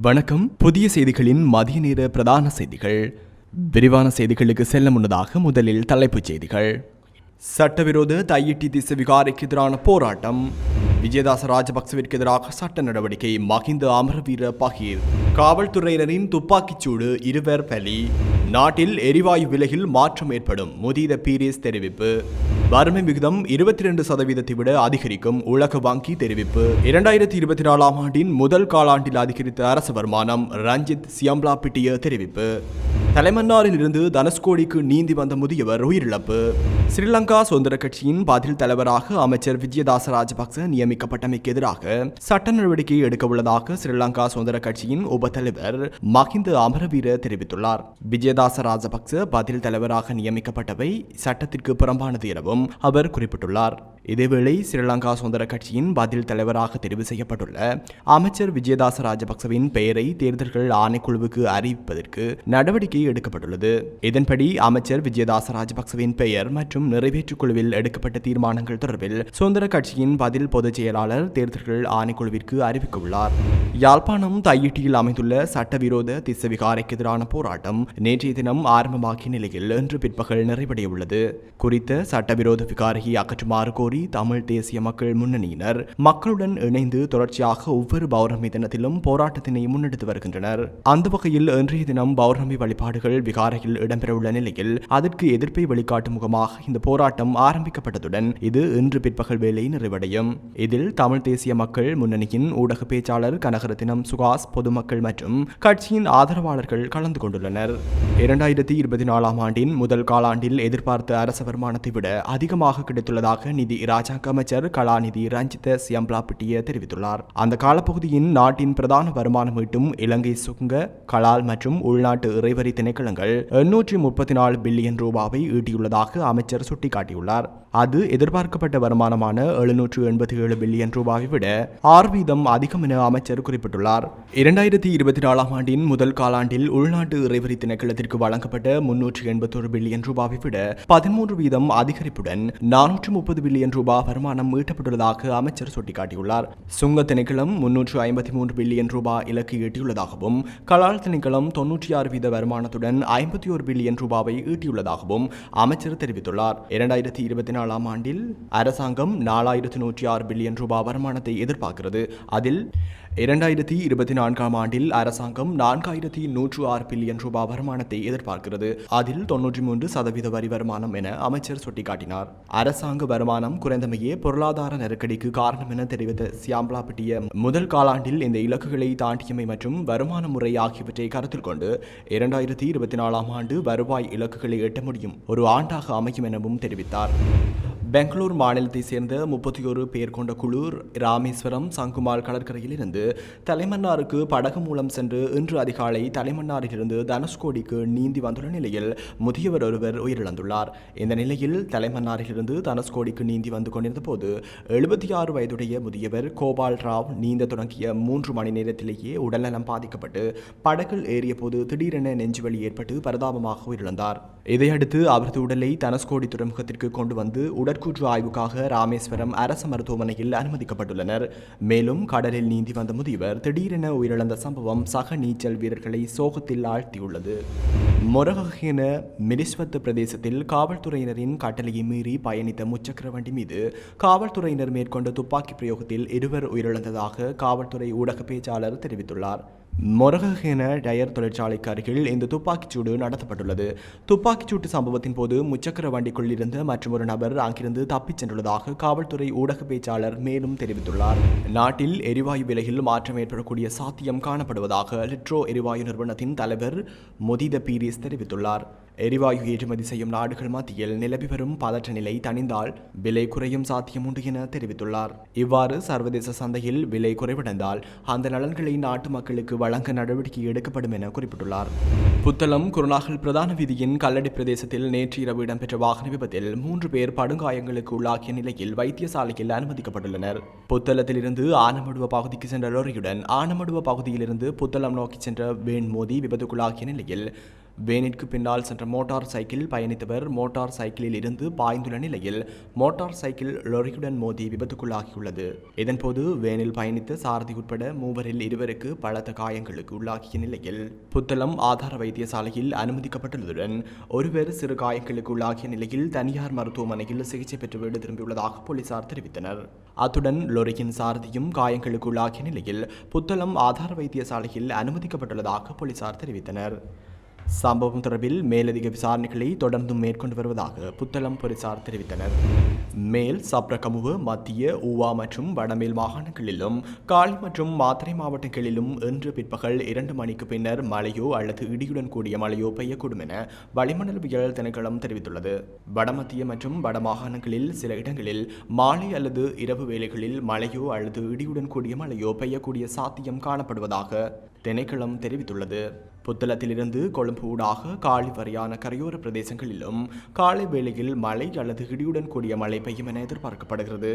வணக்கம். புதிய செய்திகளின் மதிய நேர பிரதான செய்திகள். விரிவான செய்திகளுக்கு செல்ல முன்னதாக முதலில் தலைப்புச் செய்திகள். சட்டவிரோத தையிட்டி திசை விகாரைக்கு எதிரான போராட்டம். விஜயதாச ராஜபக்சவிற்கு எதிராக சட்ட நடவடிக்கை மகிந்த அமரவீர பகீர். காவல்துறையினரின் துப்பாக்கிச்சூடு இருவர் பலி. நாட்டில் எரிவாயு விலையில் மாற்றம் ஏற்படும் முதீத பீரியஸ் தெரிவிப்பு. வறுமை விகிதம் இருபத்தி ரெண்டு சதவீதத்தை விட அதிகரிக்கும் உலக வங்கி தெரிவிப்பு. இரண்டாயிரத்தி இருபத்தி நாலாம் ஆண்டின் முதல் காலாண்டில் அதிகரித்த அரசு வருமானம் ரஞ்சித் சியம்லா பிட்டிய தெரிவிப்பு. தலைமன்னாரில் இருந்து தனுஷ்கோடிக்கு நீந்தி வந்த முதியவர் உயிரிழப்பு. ஸ்ரீலங்கா சுதந்திர கட்சியின் பதில் தலைவராக அமைச்சர் விஜயதாச ராஜபக்ச நியமிக்கப்பட்டமைக்கு எதிராக சட்ட நடவடிக்கை எடுக்க உள்ளதாக ஸ்ரீலங்கா சுதந்திர கட்சியின் உப தலைவர் மஹிந்த அமரவீர தெரிவித்துள்ளார். விஜயதாச ராஜபக்ச பதில் தலைவராக நியமிக்கப்பட்டவை சட்டத்திற்கு புறம்பானது எனவும் அவர் குறிப்பிட்டுள்ளார். இதேவேளை ஸ்ரீலங்கா சுதந்திர கட்சியின் பதில் தலைவராக தெரிவு செய்யப்பட்டுள்ள அமைச்சர் விஜயதாச ராஜபக்சவின் பெயரை தேர்தல்கள் ஆணைக்குழுவுக்கு அறிவிப்பதற்கு நடவடிக்கை எடுக்கப்பட்டுள்ளது. இதன்படி அமைச்சர் விஜயதாச ராஜபக்சவின் பெயர் மற்றும் நிறைவேற்றுக் குழுவில் எடுக்கப்பட்ட தீர்மானங்கள் தொடர்பில் சுதந்திர கட்சியின் பதில் பொதுச் செயலாளர் தேர்தல்கள் ஆணைக்குழுவிற்கு அறிவிக்கவுள்ளார் யாழ்ப்பாணம் தையிட்டியில் அமைந்துள்ள சட்டவிரோத திசவிகாரைக்கு எதிரான போராட்டம் நேற்றைய தினம் ஆரம்பமாகிய நிலையில் இன்று பிற்பகல் நிறைவடையுள்ளது குறித்த சட்டவிரோத விகாரையை அகற்றுமாறு கோரி தமிழ் தேசிய மக்கள் முன்னணியினர் மக்களுடன் இணைந்து தொடர்ச்சியாக ஒவ்வொரு பௌர்ணமி தினத்திலும் போராட்டத்தினை முன்னெடுத்து வருகின்றனர். அந்த வகையில் இன்றைய தினம் பௌர்ணமி வழிபாடுகள் விகாரையில் இடம்பெறவுள்ள நிலையில் அதற்கு எதிர்ப்பை வெளிக்காட்டும் முகமாக இந்த போராட்டம் ஆரம்பிக்கப்பட்டதுடன் இது இன்று பிற்பகல் வேலை நிறைவடையும். இதில் தமிழ் தேசிய மக்கள் முன்னணியின் ஊடக பேச்சாளர் கனகரத்தினம் சுகாஸ் பொதுமக்கள் மற்றும் கட்சியின் ஆதரவாளர்கள் கலந்து கொண்டுள்ளனர். இரண்டாயிரத்தி இருபத்தி நாலாம் ஆண்டின் முதல் காலாண்டில் எதிர்பார்த்த அரச வருமானத்தை விட அதிகமாக கிடைத்துள்ளதாக நிதி இராஜாங்க அமைச்சர் கலாநிதி ரஞ்சித சியம்ப்லாபிட்டிய தெரிவித்துள்ளார். அந்த காலப்பகுதியின் நாட்டின் பிரதான வருமானம் ஈட்டும் இலங்கை சுங்க கலால் மற்றும் உள்நாட்டு இறைவரி திணைக்களங்கள் எண்ணூற்றி முப்பத்தி நாலு பில்லியன் ரூபாவை ஈட்டியுள்ளதாக அமைச்சர் சுட்டிக்காட்டியுள்ளார். அது எதிர்பார்க்கப்பட்ட வருமானமான எழுநூற்று எண்பத்தி ஏழு பில்லியன் ரூபாயை விட ஆறு வீதம் அதிகம் என அமைச்சர் குறிப்பிட்டுள்ளார். இரண்டாயிரத்தி இருபத்தி நாலாம் ஆண்டின் முதல் காலாண்டில் உள்நாட்டு இறைவரி திணைக்களத்திற்கு வழங்கப்பட்ட முன்னூற்றி எண்பத்தோரு பில்லியன் ரூபாயை விட பதிமூன்று வீதம் அதிகரிப்புடன் நானூற்று முப்பது பில்லியன் ரூபாய் வருமானம் ஈட்டப்பட்டுள்ளதாக அமைச்சர் சுட்டிக்காட்டியுள்ளார். சுங்க திணைக்களம் முன்னூற்று ஐம்பத்தி மூன்று பில்லியன் ரூபாய் இலக்கு ஈட்டியுள்ளதாகவும் கலால் திணைக்களம் தொன்னூற்றி ஆறு வீத வருமானத்துடன் ஐம்பத்தி ஒரு பில்லியன் ரூபாவை ஈட்டியுள்ளதாகவும் அமைச்சர் தெரிவித்துள்ளார். இரண்டாயிரத்தி இருபத்தி நாலாம் ஆண்டில் அரசாங்கம் நாலாயிரத்து நூற்றி ஆறு பில்லியன் ரூபாய் வருமானத்தை எதிர்பார்க்கிறது. அதில் இரண்டாயிரத்தி இருபத்தி நான்காம் ஆண்டில் அரசாங்கம் நான்காயிரத்தி நூற்று ஆறு பில்லியன் ரூபாய் வருமானத்தை எதிர்பார்க்கிறது. அதில் தொன்னூற்றி மூன்று சதவீத வரி வருமானம் என அமைச்சர் சுட்டிக்காட்டினார். அரசாங்க வருமானம் குறைந்தமையே பொருளாதார நெருக்கடிக்கு காரணம் என தெரிவித்த சியாம்லா பட்டிய முதல் காலாண்டில் இந்த இலக்குகளை தாண்டியமை மற்றும் வருமான முறை ஆகியவற்றை கருத்தில் கொண்டு இரண்டாயிரத்தி இருபத்தி நாலாம் ஆண்டு வருவாய் இலக்குகளை எட்ட முடியும். ஒரு ஆண்டாக அமையும் எனவும் தெரிவித்தார். பெங்களூர் மாநிலத்தை சேர்ந்த முப்பத்தி ஒரு பேர் கொண்ட குழு ராமேஸ்வரம் சங்குமால் கடற்கரையில் இருந்து தலைமன்னாருக்கு படகு மூலம் சென்று இன்று அதிகாலை தலைமன்னாரிலிருந்து தனுஷ்கோடிக்கு நீந்தி வந்துள்ள நிலையில் முதியவர் ஒருவர் உயிரிழந்துள்ளார். இந்த நிலையில் தலைமன்னாரிலிருந்து தனுஷ்கோடிக்கு நீந்தி வந்து கொண்டிருந்த போது எழுபத்தி ஆறு வயதுடைய முதியவர் கோபால் ராவ் நீந்த தொடங்கிய மூன்று மணி நேரத்திலேயே உடல்நலம் பாதிக்கப்பட்டு படகில் ஏறிய போது திடீரென நெஞ்சுவலி ஏற்பட்டு பரிதாபமாக உயிரிழந்தார். இதையடுத்து அவரது உடலை தனுஷ்கோடி துறைமுகத்திற்கு கொண்டு வந்து உடற் உடற்கூற்று ஆய்வுக்காக ராமேஸ்வரம் அரசு மருத்துவமனையில் அனுமதிக்கப்பட்டுள்ளனர். மேலும் கடலில் நீந்தி வந்த முதியவர் திடீரென உயிரிழந்த சம்பவம் சக நீச்சல் வீரர்களை சோகத்தில் ஆழ்த்தியுள்ளது. மொரகென மிரிஸ்வத் பிரதேசத்தில் காவல்துறையினரின் கட்டளையை மீறி பயணித்த முச்சக்கர வண்டி மீது காவல்துறையினர் மேற்கொண்ட துப்பாக்கி பிரயோகத்தில் இருவர் உயிரிழந்ததாக காவல்துறை ஊடக பேச்சாளர் தெரிவித்துள்ளார். மொரகஹென டயர் தொழிற்சாலைக்கு அருகில் இந்த துப்பாக்கிச்சூடு நடத்தப்பட்டுள்ளது. துப்பாக்கிச்சூட்டு சம்பவத்தின் போது முச்சக்கர வண்டிக்குள் இருந்த மற்றொரு நபர் அங்கிருந்து தப்பிச் சென்றுள்ளதாக காவல்துறை ஊடக பேச்சாளர் மேலும் தெரிவித்துள்ளார். நாட்டில் எரிவாயு விலையில் மாற்றம் ஏற்படக்கூடிய சாத்தியம் காணப்படுவதாக லிட்ரோ எரிவாயு நிறுவனத்தின் தலைவர் மொதித பீரிஸ் தெரிவித்துள்ளார். எரிவாயு ஏற்றுமதி செய்யும் நாடுகள் மத்தியில் நிலவி வரும் பதற்ற நிலை தணிந்தால் விலை குறையும் சாத்தியம் உண்டு என தெரிவித்துள்ளார். இவ்வாறு சர்வதேச சந்தையில் விலை குறைவடைந்தால் அந்த நலன்களை நாட்டு மக்களுக்கு வழங்க நடவடிக்கை எடுக்கப்படும் என குறிப்பிட்டுள்ளார். புத்தளம் குருநாகல் பிரதான வீதியின் கல்லடி பிரதேசத்தில் நேற்று இரவு இடம்பெற்ற வாகன விபத்தில் மூன்று பேர் படுகாயங்களுக்கு உள்ளாகிய நிலையில் வைத்தியசாலையில் அனுமதிக்கப்பட்டுள்ளனர். புத்தளத்திலிருந்து ஆனமடுவ பகுதிக்கு சென்ற லோரியுடன் ஆனமடுவ பகுதியிலிருந்து புத்தளம் நோக்கி சென்ற வேன் மோதி விபத்துக்குள்ளாகிய நிலையில் வேனிற்கு பின்னால் சென்ற மோட்டார் சைக்கிள் பயணித்தவர் மோட்டார் சைக்கிளில் இருந்து பாய்ந்துள்ள நிலையில் மோட்டார் சைக்கிள் லொரியுடன் மோதி விபத்துக்குள்ளாகியுள்ளது. இதன்போது வேனில் பயணித்த சாரதி உட்பட மூவரில் இருவருக்கு பலத்த காயங்களுக்கு உள்ளாகிய நிலையில் புத்தளம் ஆதார வைத்தியசாலையில் அனுமதிக்கப்பட்டுள்ளதுடன் ஒருவர் சிறு காயங்களுக்கு உள்ளாகிய நிலையில் தனியார் மருத்துவமனையில் சிகிச்சை பெற்று வீடு திரும்பியுள்ளதாக போலீசார் தெரிவித்தனர். அத்துடன் லொரியின் சாரதியும் காயங்களுக்கு உள்ளாகிய நிலையில் புத்தளம் ஆதார வைத்தியசாலையில் அனுமதிக்கப்பட்டுள்ளதாக போலீசார் தெரிவித்தனர். சம்பவம் தொடர்பில் மேலதிக விசாரணைகளை தொடர்ந்தும் மேற்கொண்டு வருவதாக புத்தளம் போலீசார் தெரிவித்தனர். மேல் சப்ரகமுவு மத்திய ஊவா மற்றும் வடமேல் மாகாணங்களிலும் காலி மற்றும் மாத்திரை மாவட்டங்களிலும் இன்று பிற்பகல் இரண்டு மணிக்கு பின்னர் மழையோ அல்லது இடியுடன் கூடிய மழையோ பெய்யக்கூடும் என வளிமண்டலவியல் திணைக்களம் தெரிவித்துள்ளது. வடமத்திய மற்றும் வடமாகாணங்களில் சில இடங்களில் மாலை அல்லது இரவு வேளைகளில் மழையோ அல்லது இடியுடன் கூடிய மழையோ பெய்யக்கூடிய சாத்தியம் காணப்படுவதாக திணைக்களம் தெரிவித்துள்ளது. புத்தளத்திலிருந்து கொழும்பு ஊடாக காலி வரையான கரையோர பிரதேசங்களிலும் காலை வேளையில் மழை அல்லது இடியுடன் கூடிய மழை பெய்யும் என எதிர்பார்க்கப்படுகிறது.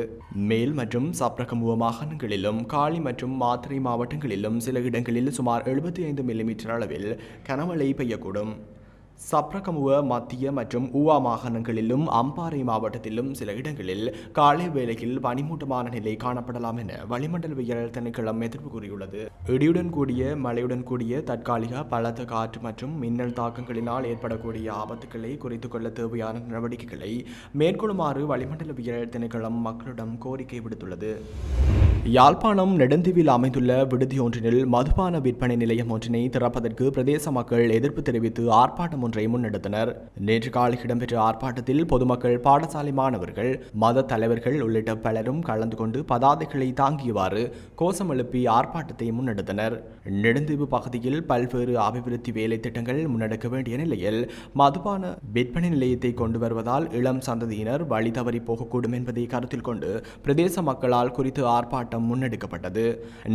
மேல் மற்றும் சப்ரகமுவ மாகாணங்களிலும் காலி மற்றும் மாத்திரை மாவட்டங்களிலும் சில இடங்களில் சுமார் எழுபத்தி ஐந்து மில்லிமீட்டர் அளவில் கனமழை பெய்யக்கூடும். சப்ரகமுவ மத்திய மற்றும் ஊவா மாகாணங்களிலும் அம்பாறை மாவட்டத்திலும் சில இடங்களில் காலை வேளையில் பனிமூட்டமான நிலை காணப்படலாம் என வளிமண்டலவியல் திணைக்களம் எதிர்ப்பு கூறியுள்ளது. இடியுடன் கூடிய மழையுடன் கூடிய தற்காலிக பலத்த காற்று மற்றும் மின்னல் தாக்கங்களினால் ஏற்படக்கூடிய ஆபத்துக்களை குறைத்துக் கொள்ள தேவையான நடவடிக்கைகளை மேற்கொள்ளுமாறு வளிமண்டல வளிமண்டலவியல் திணைக்களம் மக்களிடம் கோரிக்கை விடுத்துள்ளது. யாழ்ப்பாணம் நெடுந்தீவில் அமைந்துள்ள விடுதி ஒன்றினில் மதுபான விற்பனை நிலையம் ஒன்றினை திறப்பதற்கு பிரதேச மக்கள் எதிர்ப்பு தெரிவித்து ஆர்ப்பாட்டம் ஒன்றை முன்னெடுத்தனர். நேற்று காலை இடம்பெற்ற ஆர்ப்பாட்டத்தில் பொதுமக்கள் பாடசாலை மாணவர்கள் மத தலைவர்கள் உள்ளிட்ட பலரும் கலந்து கொண்டு பதாதைகளை தாங்கியவாறு கோஷம் எழுப்பி ஆர்ப்பாட்டத்தை முன்னெடுத்தனர். நெடுந்தீவு பகுதியில் பல்வேறு அபிவிருத்தி வேலை திட்டங்கள் முன்னெடுக்க வேண்டிய நிலையில் மதுபான விற்பனை நிலையத்தை கொண்டு வருவதால் இளம் சந்ததியினர் வழி தவறி போகக்கூடும் என்பதை கருத்தில் கொண்டு பிரதேச மக்களால் குறித்து ஆர்ப்பாட்டம் முன்னெடுக்கப்பட்டது.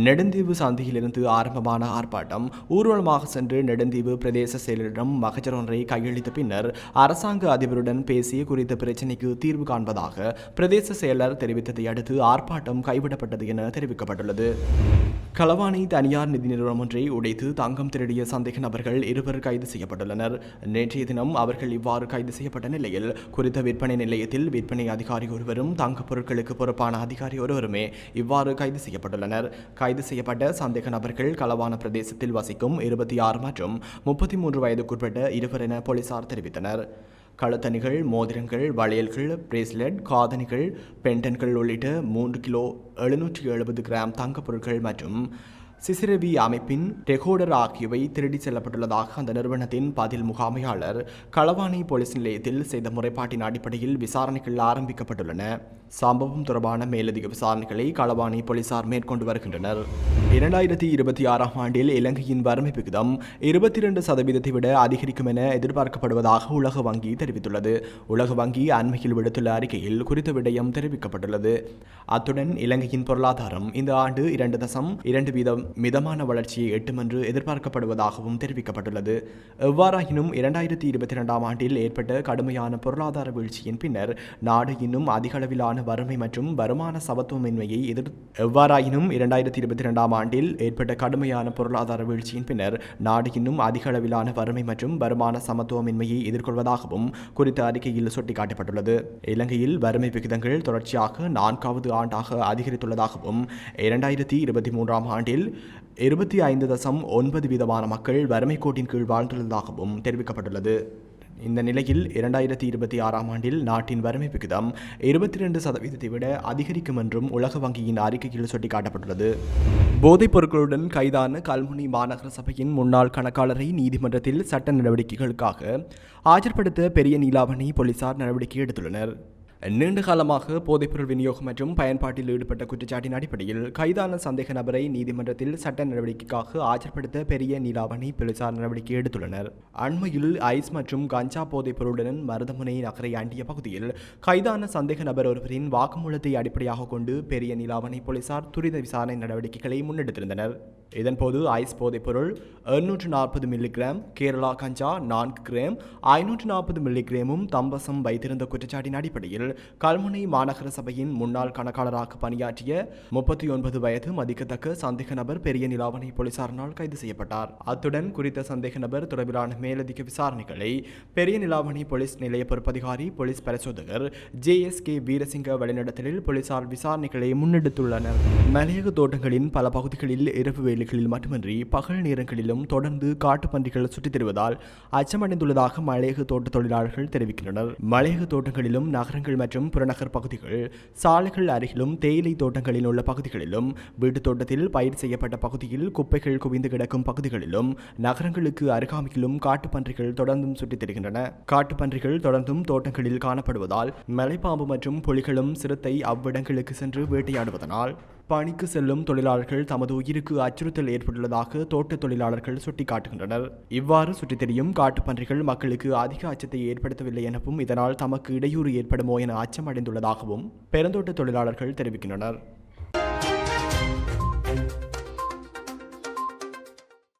நெடுந்தீவு சந்தியிலிருந்து ஆரம்பமான ஆர்ப்பாட்டம் ஊர்வலமாக சென்று நெடுந்தீவு பிரதேச செயலரிடம் மகஜர் ஒன்றை கையளித்த பின்னர் அரசாங்க அதிபருடன் பேசி குறித்த பிரச்சினைக்கு தீர்வு காண்பதாக பிரதேச செயலர் தெரிவித்ததை அடுத்து ஆர்ப்பாட்டம் கைவிடப்பட்டது என தெரிவிக்கப்பட்டுள்ளது. களவானை தனியார் நிதி நிறுவனம் ஒன்றை உடைத்து தங்கம் திருடிய சந்தேக நபர்கள் இருவர் கைது செய்யப்பட்டுள்ளனர். நேற்றைய தினம் அவர்கள் இவ்வாறு கைது செய்யப்பட்ட நிலையில் குறித்த விற்பனை நிலையத்தில் விற்பனை அதிகாரி ஒருவரும் தங்கப் பொருட்களுக்கு பொறுப்பான அதிகாரி ஒருவருமே இவ்வாறு கைது செய்யப்பட்டுள்ளனர். கைது செய்யப்பட்ட சந்தேக நபர்கள் களவான பிரதேசத்தில் வசிக்கும் இருபத்தி ஆறு மற்றும் முப்பத்தி மூன்று வயதுக்குட்பட்ட இரு இருவர் என போலீசார் தெரிவித்தனர். கழுத்தணிகள் மோதிரங்கள் வளையல்கள் பிரேஸ்லெட் காதணிகள் பெண்டன்கள் உள்ளிட்ட மூன்று கிலோ எழுநூற்றி எழுபது கிராம் தங்கப் பொருட்கள் மற்றும் சிசிரவி அமைப்பின் ரெக்கார்டர் ஆகியவை திருடிச் செல்லப்பட்டுள்ளதாக அந்த நிறுவனத்தின் பதில் முகாமையாளர் களவாணி போலீஸ் நிலையத்தில் செய்த முறைப்பாட்டின் அடிப்படையில் விசாரணைகள் ஆரம்பிக்கப்பட்டுள்ளன. சம்பவம் தொடர்பான மேலதிக விசாரணைகளை களவாணி போலீசார் மேற்கொண்டு வருகின்றனர். இரண்டாயிரத்தி இருபத்தி ஆறாம் ஆண்டில் இலங்கையின் வறுமை விகிதம் இருபத்தி இரண்டு சதவீதத்தை விட அதிகரிக்கும் என எதிர்பார்க்கப்படுவதாக உலக வங்கி தெரிவித்துள்ளது. உலக வங்கி அண்மையில் விடுத்துள்ள அறிக்கையில் குறித்த விடயம் தெரிவிக்கப்பட்டுள்ளது. அத்துடன் இலங்கையின் பொருளாதாரம் இந்த ஆண்டு இரண்டு தசம் இரண்டு வீதம் மிதமான வளர்ச்சியை எட்டும் என்று எதிர்பார்க்கப்படுவதாகவும் தெரிவிக்கப்பட்டுள்ளது. எவ்வாறாயினும் இரண்டாயிரத்தி இருபத்தி இரண்டாம் ஆண்டில் ஏற்பட்ட கடுமையான பொருளாதார வீழ்ச்சியின் பின்னர் நாடு இன்னும் அதிக அளவிலான வறுமை மற்றும் வருமான சமத்துவமின்மையை எதிர் எவ்வாறாயினும் இரண்டாயிரத்தி இருபத்தி இரண்டாம் ஆண்டில் ஏற்பட்ட கடுமையான பொருளாதார வீழ்ச்சியின் பின்னர் நாடு இன்னும் அதிக அளவிலான வறுமை மற்றும் வருமான சமத்துவமின்மையை எதிர்கொள்வதாகவும் குறித்த அறிக்கையில் சுட்டிக்காட்டப்பட்டுள்ளது. இலங்கையில் வறுமை விகிதங்கள் தொடர்ச்சியாக நான்காவது ஆண்டாக அதிகரித்துள்ளதாகவும் இரண்டாயிரத்தி இருபத்தி மூன்றாம் ஆண்டில் இருபத்தி ஐந்து தசம் ஒன்பது வீதமான மக்கள் வறுமை கோட்டின் கீழ் வாழ்ந்துள்ளதாகவும் தெரிவிக்கப்பட்டுள்ளது. இந்த நிலையில் இரண்டாயிரத்தி இருபத்தி ஆறாம் ஆண்டில் நாட்டின் வறுமை விகிதம் இருபத்தி ரெண்டு சதவீதத்தை விட அதிகரிக்கும் என்றும் உலக வங்கியின் அறிக்கையில் சுட்டிக்காட்டப்பட்டுள்ளது. போதைப் பொருட்களுடன் கைதான கல்முனை மாநகர சபையின் முன்னாள் கணக்காளரை நீதிமன்றத்தில் சட்ட நடவடிக்கைகளுக்காக ஆஜர்படுத்த பெரிய நீலாவணி போலீசார் நடவடிக்கை எடுத்துள்ளனர். நீண்ட காலமாக போதைப்பொருள் விநியோகம் மற்றும் பயன்பாட்டில் ஈடுபட்ட குற்றச்சாட்டின் அடிப்படையில் கைதான சந்தேக நபரை நீதிமன்றத்தில் சட்ட நடவடிக்கைக்காக ஆஜர்படுத்த பெரிய நீலாவணி போலீசார் நடவடிக்கை எடுத்துள்ளனர். அண்மையில் ஐஸ் மற்றும் கஞ்சா போதைப்பொருளுடன் மருதமுனை நகரை அண்டிய பகுதியில் கைதான சந்தேக நபர் ஒருவரின் வாக்குமூலத்தை அடிப்படையாக கொண்டு பெரிய நீலாவணி போலீசார் துரித விசாரணை நடவடிக்கைகளை முன்னெடுத்திருந்தனர். இதன்போது ஐஸ் போதைப்பொருள் எண்ணூற்று நாற்பது மில்லிகிராம் கேரளா கஞ்சா நான்கு கிராம் ஐநூற்று நாற்பது மில்லிகிராமும் தம்பசம் வைத்திருந்த குற்றச்சாட்டின் அடிப்படையில் கல்முனை மாநகர சபையின் முன்னாள் கணக்காளராக பணியாற்றிய முப்பத்தி ஒன்பது வயது மதிக்கத்தக்க சந்தேக நபர் பெரிய நிலாவணை போலீசாரினால் கைது செய்யப்பட்டார். அத்துடன் குறித்த சந்தேக நபர் தொடர்பிலான மேலதிக விசாரணைகளை பெரிய நிலாவணை போலீஸ் நிலைய பொறுப்பதிகாரி போலீஸ் பரிசோதகர் ஜே எஸ் கே வீரசிங்க வழிநடத்தலில் போலீசார் விசாரணைகளை முன்னெடுத்துள்ளனர். மலையக தோட்டங்களின் பல பகுதிகளில் இரவு வேளைகளில் மட்டுமின்றி பகல் நேரங்களிலும் தொடர்ந்து காட்டுப்பன்றிகள் சுற்றித் திரிவதால் அச்சமடைந்துள்ளதாக மலையக தோட்ட தொழிலாளர்கள் தெரிவிக்கின்றனர். மலையக தோட்டங்களிலும் நகரங்கள் மற்றும் புறநகர் பகுதிகள் சாலைகள் அருகிலும் தேயிலை தோட்டங்களில் உள்ள பகுதிகளிலும் வீட்டுத் தோட்டத்தில் பயிர் செய்யப்பட்ட பகுதியில் குப்பைகள் குவிந்து கிடக்கும் பகுதிகளிலும் நகரங்களுக்கு அருகாமையிலும் காட்டுப்பன்றிகள் தொடர்ந்தும் சுற்றித் திரிகின்றன. காட்டுப்பன்றிகள் தொடர்ந்தும் தோட்டங்களில் காணப்படுவதால் மலைப்பாம்பு மற்றும் புலிகளும் சிறுத்தை அவ்விடங்களுக்கு சென்று வேட்டையாடுவதனால் பணிக்கு செல்லும் தொழிலாளர்கள் தமது உயிருக்கு அச்சுறுத்தல் ஏற்பட்டுள்ளதாக தோட்ட தொழிலாளர்கள் சுட்டிக்காட்டுகின்றனர். இவ்வாறு சுற்றித் திரியும் காட்டுப்பன்றிகள் மக்களுக்கு அதிக அச்சத்தை ஏற்படுத்தவில்லை எனவும் இதனால் தமக்கு இடையூறு ஏற்படுமோ என அச்சம் அடைந்துள்ளதாகவும் பெருந்தோட்ட தொழிலாளர்கள் தெரிவிக்கின்றனர்.